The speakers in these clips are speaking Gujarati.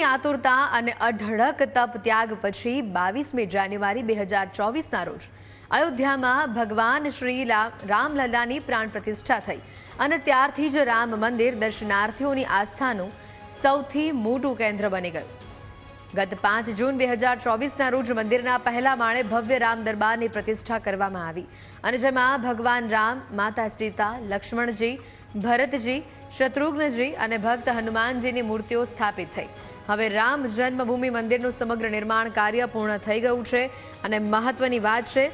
સદીઓની આતુરતા અને અઢળક તપ ત્યાગ પછી બાવીસમી જાન્યુઆરી બે હજાર ચોવીસના રોજ અયોધ્યામાં ભગવાન શ્રી રામલલ્લાની પ્રાણ પ્રતિષ્ઠા થઈ અને ત્યારથી જ રામ મંદિર દર્શનાર્થીઓની આસ્થાનું સૌથી મોટું કેન્દ્ર બની ગયું. ગત પાંચ જૂન બે હજાર ચોવીસના રોજ મંદિરના પહેલા માળે ભવ્ય રામ દરબારની પ્રતિષ્ઠા કરવામાં આવી અને જેમાં ભગવાન રામ, માતા સીતા, લક્ષ્મણજી, ભરતજી, શત્રુઘ્નજી અને ભક્ત હનુમાનજીની મૂર્તિઓ સ્થાપિત થઈ. હવે રામ જન્મભૂમિ મંદિરનું સમગ્ર નિર્માણ કાર્ય પૂર્ણ થઈ ગયું છે અને મહત્વની વાત છે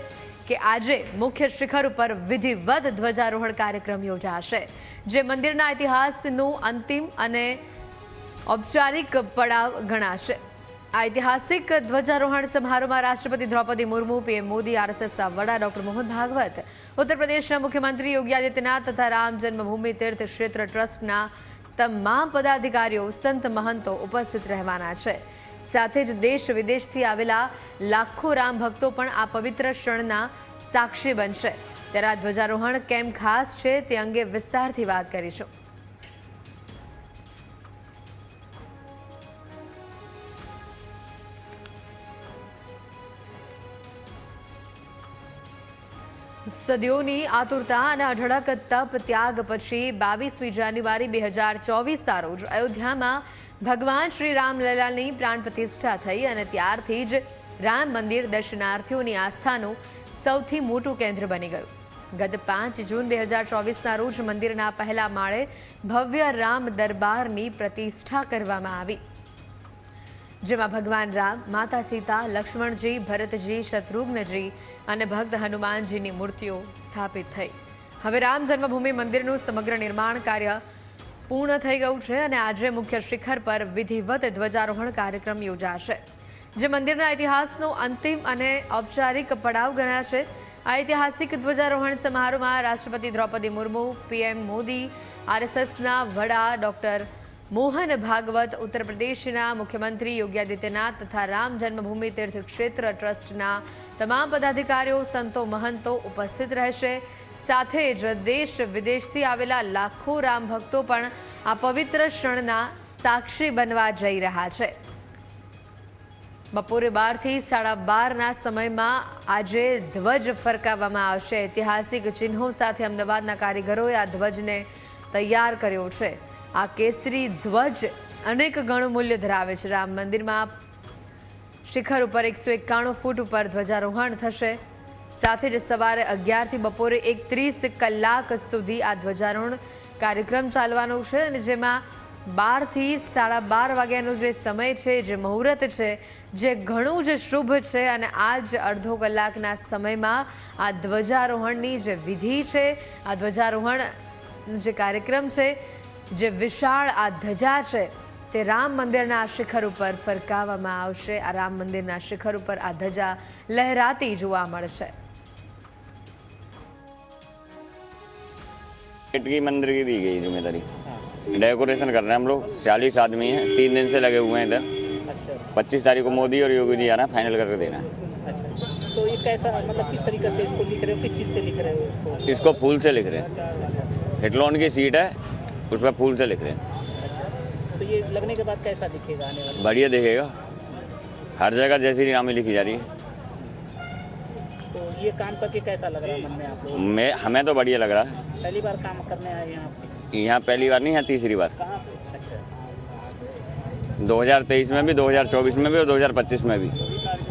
કે આજે મુખ્ય શિખર ઉપર વિધિવત ધ્વજારોહણ કાર્યક્રમ યોજાશે, જે મંદિરના ઇતિહાસનું અંતિમ અને ઔપચારિક પડાવ ગણાશે. આ ઐતિહાસિક ધ્વજારોહણ સમારોહમાં રાષ્ટ્રપતિ દ્રૌપદી મુર્મુ, પીએમ મોદી આરએસએસ વડા ડોક્ટર મોહન ભાગવત ઉત્તર પ્રદેશના મુખ્યમંત્રી યોગી આદિત્યનાથ તથા રામ જન્મભૂમિ તીર્થ ક્ષેત્ર ટ્રસ્ટના તમામ પદાધિકારીઓ સંત મહંતો ઉપસ્થિત રહેવાના છે. સાથે જ દેશ વિદેશથી આવેલા લાખો રામ ભક્તો પણ આ પવિત્ર ક્ષણના સાક્ષી બનશે. ત્યારે આ ધ્વજારોહણ કેમ ખાસ છે તે અંગે વિસ્તારથી વાત કરીશું. સદીઓની આતુરતા અને અઢળક તપ ત્યાગ પછી બાવીસમી જાન્યુઆરી બે હજાર ચોવીસના રોજ અયોધ્યામાં ભગવાન શ્રી રામલલાની પ્રાણ પ્રતિષ્ઠા થઈ અને ત્યારથી જ રામ મંદિર દર્શનાર્થીઓની આસ્થાનું સૌથી મોટું કેન્દ્ર બની ગયું. ગત પાંચ જૂન બે હજાર ચોવીસના રોજ મંદિરના પહેલા માળે ભવ્ય રામ દરબારની પ્રતિષ્ઠા કરવામાં આવી. જેમાં ભગવાન રામ, માતા સીતા, લક્ષ્મણજી, ભરતજી, શત્રુઘ્નજી અને ભક્ત હનુમાનજીની મૂર્તિઓ સ્થાપિત થઈ. હવે રામ જન્મભૂમિ મંદિરનું સમગ્ર નિર્માણ કાર્ય પૂર્ણ થઈ ગયું છે અને આજે મુખ્ય શિખર પર વિધિવત ધ્વજારોહણ કાર્યક્રમ યોજાશે. જે મંદિરના ઇતિહાસનો અંતિમ અને ઔપચારિક પડાવ ગણાશે આ ઐતિહાસિક ધ્વજારોહણ સમારોહમાં રાષ્ટ્રપતિ દ્રૌપદી મુર્મુ, પીએમ મોદી, આરએસએસના વડા ડોક્ટર મોહન ભાગવત ઉત્તર પ્રદેશના મુખ્યમંત્રી યોગી આદિત્યનાથ તથા રામ જન્મભૂમિ તીર્થ ક્ષેત્ર ટ્રસ્ટના તમામ પદાધિકારીઓ, સંતો, મહંતો ઉપસ્થિત રહેશે. સાથે જ દેશ વિદેશથી આવેલા લાખો રામ ભક્તો પણ આ પવિત્ર ક્ષણના સાક્ષી બનવા જઈ રહ્યા છે. બપોરે બારથી સાડા બારના સમયમાં આજે ધ્વજ ફરકાવવામાં આવશે. ઐતિહાસિક ચિહ્નો સાથે અમદાવાદના કારીગરોએ આ ધ્વજને તૈયાર કર્યો છે. આ કેસરી ધ્વજ અનેક ગણું મૂલ્ય ધરાવે છે. રામ મંદિરમાં શિખર ઉપર એકસો એકાણું ફૂટ ઉપર ધ્વજારોહણ થશે. સાથે જ સવારે અગિયારથી બપોરે એકત્રીસ કલાક સુધી આ ધ્વજારોહણ કાર્યક્રમ ચાલવાનો છે અને જેમાં બારથી સાડા બાર વાગ્યાનો જે સમય છે, જે મુહૂર્ત છે, જે ઘણું જ શુભ છે અને આ જ અડધો કલાકના સમયમાં આ ધ્વજારોહણની જે વિધિ છે, આ ધ્વજારોહણ જે કાર્યક્રમ છે જે વિશાળ આ ધજા છે તે રામ મંદિરના શિખર ઉપર ફરકાવવામાં આવશે આ રામ મંદિરના શિખર ઉપર આ ધજા લહેરાતી જોવા મળશે गेट की मंदिर की दी गई जिम्मेदारी डेकोरेशन कर रहे हैं हम लोग चालीस आदमी हैं तीन दिन से लगे हुए हैं इधर अच्छा पच्चीस तारीख को मोदी और योगी जी आ रहे हैं फाइनल करके देना है अच्छा तो ये कैसा मतलब किस तरीके से इसको लिख रहे हो किस चीज़ से लिख रहे हो इसको इसको फूल से लिख रहे हैं हिटलॉन की सीट है उस पर फूल से लिख रहे हैं। अच्छा तो ये लगने के बाद कैसा दिखेगा आने वाले? बढ़िया दिखेगा। हर जगह जैसी नामी लिखी जा रही है। तो ये काम करके कैसा लग रहा है मन में आप लोगों मैं हमें तो बढ़िया लग रहा है। पहली बार काम करने आए यहाँ पे यहाँ पहली बार नहीं है तीसरी बार। दो हज़ार तेईस में भी 2024 में भी और 2025 में भी।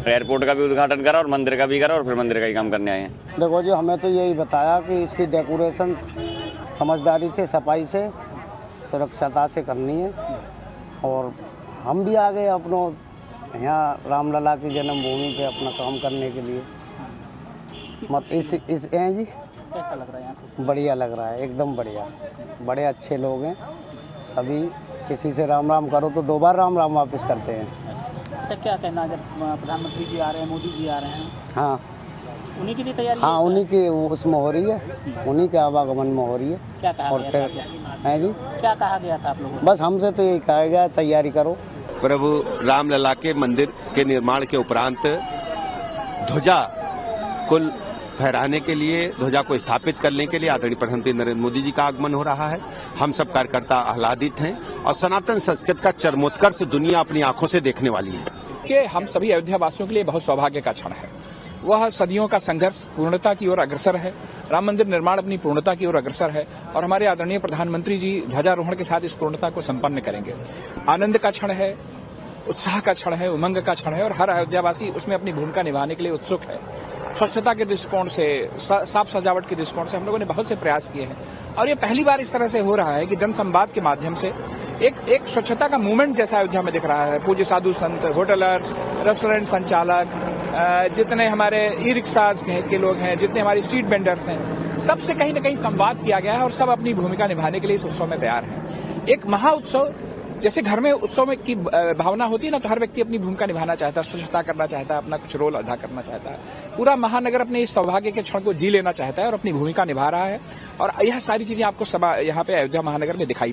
एयरपोर्ट का भी उद्घाटन करा और मंदिर का भी करा और फिर मंदिर का ही काम करने आए हैं। देखो जी हमें तो यही बताया कि इसकी डेकोरेशन समझदारी से सफ़ाई से सुरक्षता से करनी है। और हम भी आ गए अपनों यहाँ रामलला की जन्मभूमि पे अपना काम करने के लिए। मत इस इस हैं जी? कैसा लग रहा है यहाँ बढ़िया लग रहा है एकदम बढ़िया। बड़े अच्छे लोग हैं। सभी किसी से राम राम करो तो दो बार राम राम वापस करते हैं। अच्छा क्या कहना है? जब प्रधानमंत्री जी आ रहे हैं मोदी जी आ रहे हैं। हाँ। उन्हीं की तैयारी हाँ उन्हीं की उसमें हो रही है। उन्हीं के आवागमन में हो रही है। क्या कहा और फिर हैं जी? क्या कहा गया था आप लोगों बस हमसे तो यही कहा गया तैयारी करो। प्रभु रामलला के मंदिर के निर्माण के उपरांत ध्वजा कुल फहराने के लिए ध्वजा को स्थापित करने के लिए आदरणीय प्रधानमंत्री नरेंद्र मोदी जी का आगमन हो रहा है। हम सब कार्यकर्ता आह्लादित हैं और सनातन संस्कृत का चरमोत्कर्ष दुनिया अपनी आँखों से देखने वाली है। कि हम सभी अयोध्या वासियों के लिए बहुत सौभाग्य का क्षण है। वह सदियों का संघर्ष, पूर्णता की ओर अग्रसर है। राम मंदिर निर्माण अपनी पूर्णता की ओर अग्रसर है और हमारे आदरणीय प्रधानमंत्री जी ध्वजारोहण के साथ इस पूर्णता को संपन्न करेंगे। आनंद का क्षण है, उत्साह का क्षण है, उमंग का क्षण है और हर अयोध्यावासी उसमें अपनी भूमिका निभाने के लिए उत्सुक है। स्वच्छता के दृष्टिकोण से साफ़ सजावट के दृष्टिकोण से हम लोगों ने बहुत से प्रयास किए हैं। और ये पहली बार इस तरह से हो रहा है कि जन संवाद के माध्यम से एक एक स्वच्छता का मूवमेंट जैसा अयोध्या में दिख रहा है। पूज्य साधु संत, होटलर्स, रेस्टोरेंट संचालक जितने हमारे ई रिक्शाज के लोग हैं, जितने हमारे स्ट्रीट वेंडर्स हैं, सबसे कहीं ना कहीं संवाद किया गया है और सब अपनी भूमिका निभाने के लिए इस उत्सव में तैयार हैं। एक महा उत्सव, जैसे घर में उत्सव में की भावना होती है ना तो हर व्यक्ति अपनी भूमिका निभाना चाहता है, स्वच्छता करना चाहता है, अपना कुछ रोल अदा करना चाहता है। पूरा महानगर अपने इस सौभाग्य के क्षण को जी लेना चाहता है और अपनी भूमिका निभा रहा है। और यह सारी चीज़ें आपको यहाँ पे अयोध्या महानगर में दिखाई